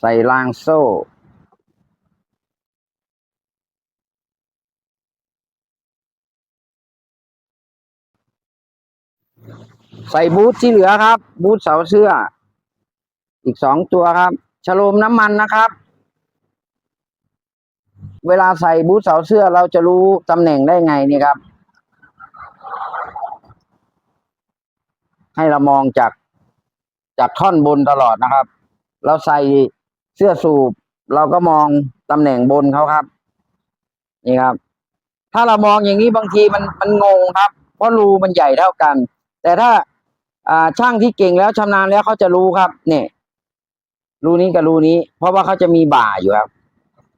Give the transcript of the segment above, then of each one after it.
ใส่รางโซ่ ใส่บูทที่เหลือครับ บูทเสาเสื้อ อีกสองตัวครับฉโลมน้ำมันนะครับ เวลาใส่บูทเสาเสื้อเราจะรู้ตำแหน่งได้ไงนี่ครับ ให้เรามองจากจากท่อนบนตลอดนะครับ เราใส่ เสื้อสูบเราก็มองตำแหน่งบนเขาครับ นี่ครับ ถ้าเรามองอย่างนี้บางทีมันมันงงครับ เพราะรูมันใหญ่เท่ากัน แต่ถ้าอ่าช่างที่เก่งแล้วชำนาญแล้วเขาจะรู้ครับเนี่ยรูนี้กับรูนี้ เพราะว่าเขาจะมีบ่าอยู่ครับ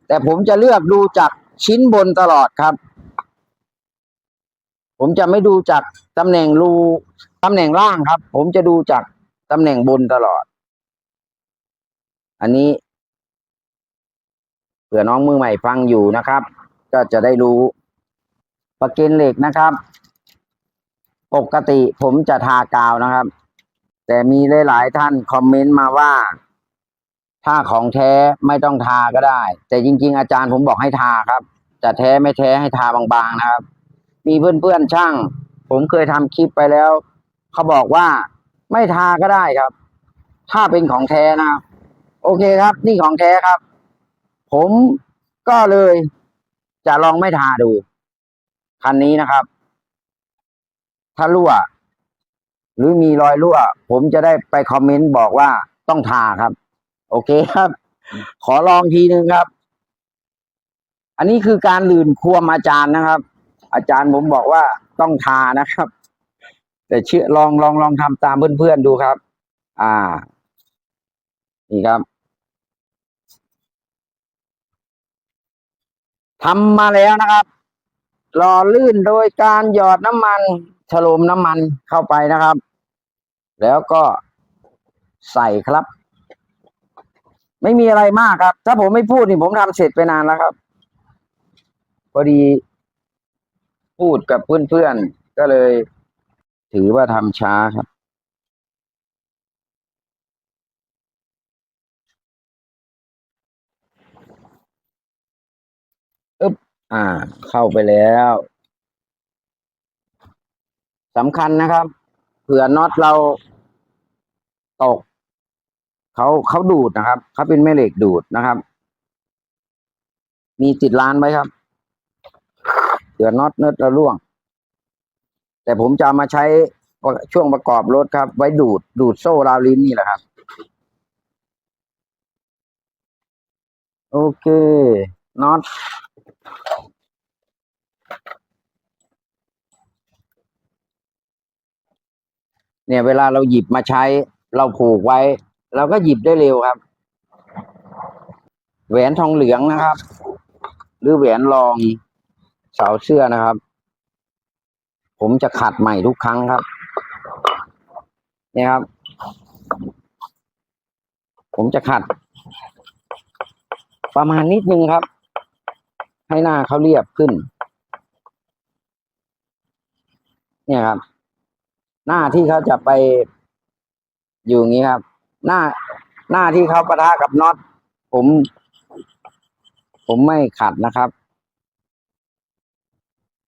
แต่ผมจะเลือกดูจากชิ้นบนตลอดครับ ผมจะไม่ดูจากตำแหน่งรูตำแหน่งล่างครับ ผมจะดูจากตำแหน่งบนตลอด อันนี้ เผื่อน้องมือใหม่ฟังอยู่นะครับ ก็จะได้รู้ประเก็นเหล็กนะครับ ปกติผมจะทากาวนะครับ แต่มีหลาย ๆ ท่านคอมเมนต์มาว่า ถ้าของแท้ไม่ต้องทาก็ได้ แต่จริง ๆ อาจารย์ผมบอกให้ทาครับจะแท้ไม่แท้ให้ทาบาง ๆ นะครับ มีเพื่อน ๆ ช่าง ผมเคยทำคลิปไปแล้ว เขาบอกว่าไม่ทาก็ได้ครับ ถ้าเป็นของแท้นะครับ โอเคครับ นี่ของแท้ครับ ผมก็เลยจะลองไม่ทาดู คันนี้นะครับ ถ้ารั่ว หรือมีรอยรั่ว ผมจะได้ไปคอมเมนต์บอกว่าต้องทาครับ โอเคครับ ขอลองทีนึงครับ อันนี้คือการลื่นควมอาจารย์นะครับ อาจารย์ผมบอกว่าต้องทานะครับ แต่เชื่อลองลองลองทำตามเพื่อนๆดูครับ อ่า นี่ครับ ทำมาแล้วนะครับ หล่อลื่นโดยการหยอดน้ำมันฉโลมน้ำมันเข้าไปนะครับ แล้วก็ใส่ครับ ไม่มีอะไรมากครับ ถ้าผมไม่พูดนี่ผมทำเสร็จไปนานแล้วครับ พอดีพูดกับเพื่อนๆก็เลยถือว่าทำช้าครับ อ่า เข้าไปแล้วสำคัญนะครับ เผื่อน็อตเราตกเขาเขาดูดนะครับเขาเป็นแม่เหล็กดูดนะครับ มีติดร้านไว้ครับเผื่อน็อตเนิร์ดเราล่วง แต่ผมจะมาใช้ช่วงประกอบรถครับ ไว้ดูดดูดโซ่ราวลิ้นนี่แหละครับ โอเคน็อต เนี่ยเวลาเราหยิบมาใช้ เราผูกไว้ เราก็หยิบได้เร็วครับ แหวนทองเหลืองนะครับ หรือแหวนรองเสาเสื้อนะครับ ผมจะขัดใหม่ทุกครั้งครับ เนี่ยครับ ผมจะขัด ประมาณนิดนึงครับ ให้หน้าเขาเรียบขึ้น เนี่ยครับ หน้าที่เขาจะไปอยู่อย่างนี้ครับ หน้าหน้าที่เขาประทะกับน็อตผม ผมไม่ขัดนะครับ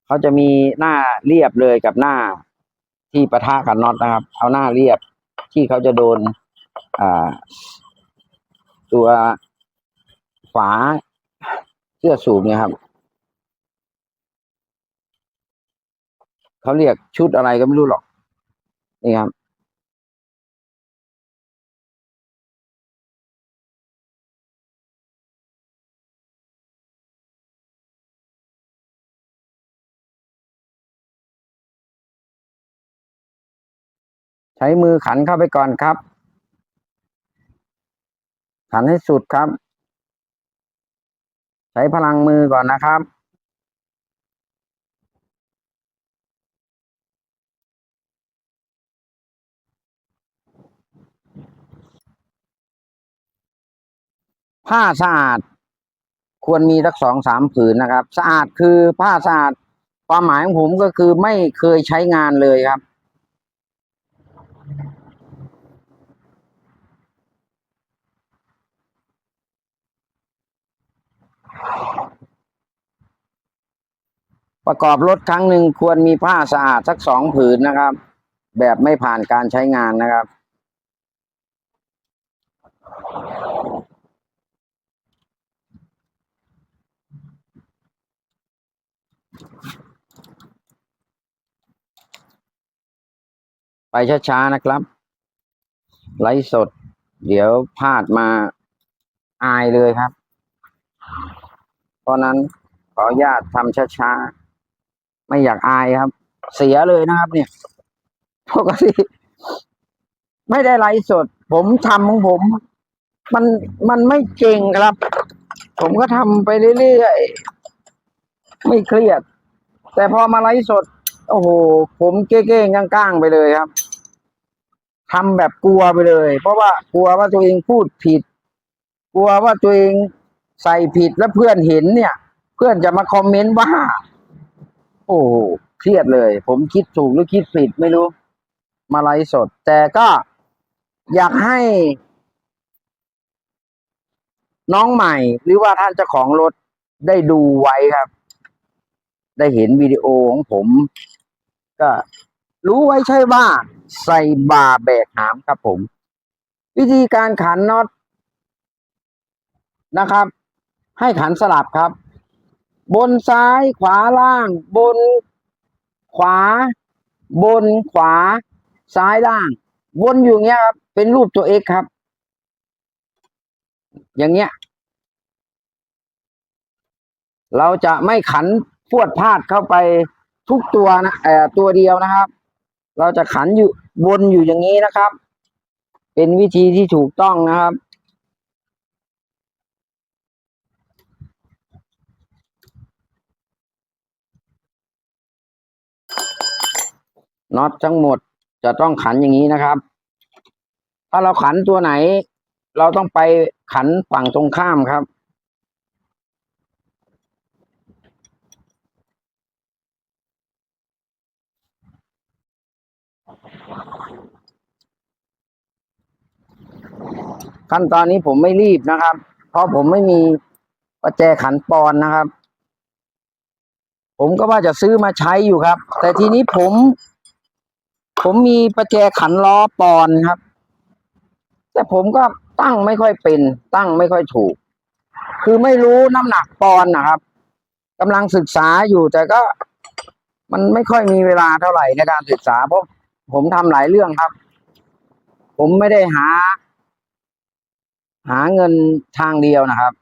เขาจะมีหน้าเรียบเลยกับหน้าที่ประทะกับน็อตนะครับ เอาหน้าเรียบที่เขาจะโดน อ่า ตัวฝา เสื้อสูบเนี่ยครับ เขาเรียกชุดอะไรก็ไม่รู้หรอก นี่ครับ ใช้มือขันเข้าไปก่อนครับ ขันให้สุดครับ ใช้พลังมือก่อนนะครับ ผ้าสะอาด ควรมีสักสองสามผืนนะครับ สะอาดคือผ้าสะอาด ความหมายของผมก็คือไม่เคยใช้งานเลยครับ ประกอบรถครั้งหนึ่งควรมีผ้าสะอาดสักสองผืนนะครับ แบบไม่ผ่านการใช้งานนะครับ ไปช้าๆนะครับ ไลฟ์สด เดี๋ยวพลาดมาอายเลยครับ เพราะนั้นขออนุญาตทำช้าๆ ไม่อยากอายครับ เสียเลยนะครับ เนี่ยปกติไม่ได้ไลฟ์สด ผมทำของผม มันมันไม่เก่งครับ ผมก็ทำไปเรื่อยๆไม่เครียด แต่พอมาไลฟ์สด โอ้โห ผมเก้งๆก้างๆไปเลยครับทำแบบกลัวไปเลย เพราะว่ากลัวว่าตัวเองพูดผิด กลัวว่าตัวเองใส่ผิดแล้วเพื่อนเห็นเนี่ย เพื่อนจะมาคอมเมนต์ว่า โอ้โหเครียดเลย ผมคิดถูกหรือคิดผิดไม่รู้ มาไลฟ์สด แต่ก็อยากให้ น้องใหม่ หรือว่าท่านเจ้าของรถได้ดูไว้ครับ ได้เห็นวิดีโอของผม ก็รู้ไว้ใช่ว่า ใส่บาแบกหามครับผม วิธีการขันน็อตนะครับ ให้ขันสลับครับ บนซ้ายขวาล่าง บน ขวา บนขวา ซ้ายล่าง วนอยู่เงี้ยครับ เป็นรูปตัวเอกครับ อย่างเงี้ย เราจะไม่ขันพวดพลาดเข้าไปทุกตัวนะเอ่อตัวเดียวนะครับ เราจะขันอยู่วนอยู่อย่างนี้นะครับ เป็นวิธีที่ถูกต้องนะครับ น็อตทั้งหมดจะต้องขันอย่างนี้นะครับ ถ้าเราขันตัวไหน เราต้องไปขันฝั่งตรงข้ามครับ ขั้นตอนนี้ผมไม่รีบนะครับ เพราะผมไม่มีประแจขันปอนนะครับ ผมก็ว่าจะซื้อมาใช้อยู่ครับ แต่ทีนี้ผม ผมมีประแจขันล้อปอนครับ แต่ผมก็ตั้งไม่ค่อยเป็น ตั้งไม่ค่อยถูก คือไม่รู้น้ำหนักปอนนะครับกำลังศึกษาอยู่แต่ก็มันไม่ค่อยมีเวลาเท่าไหร่ในการศึกษา เพราะผมทำหลายเรื่องครับ ผมไม่ได้หา หาเงินทางเดียวนะครับ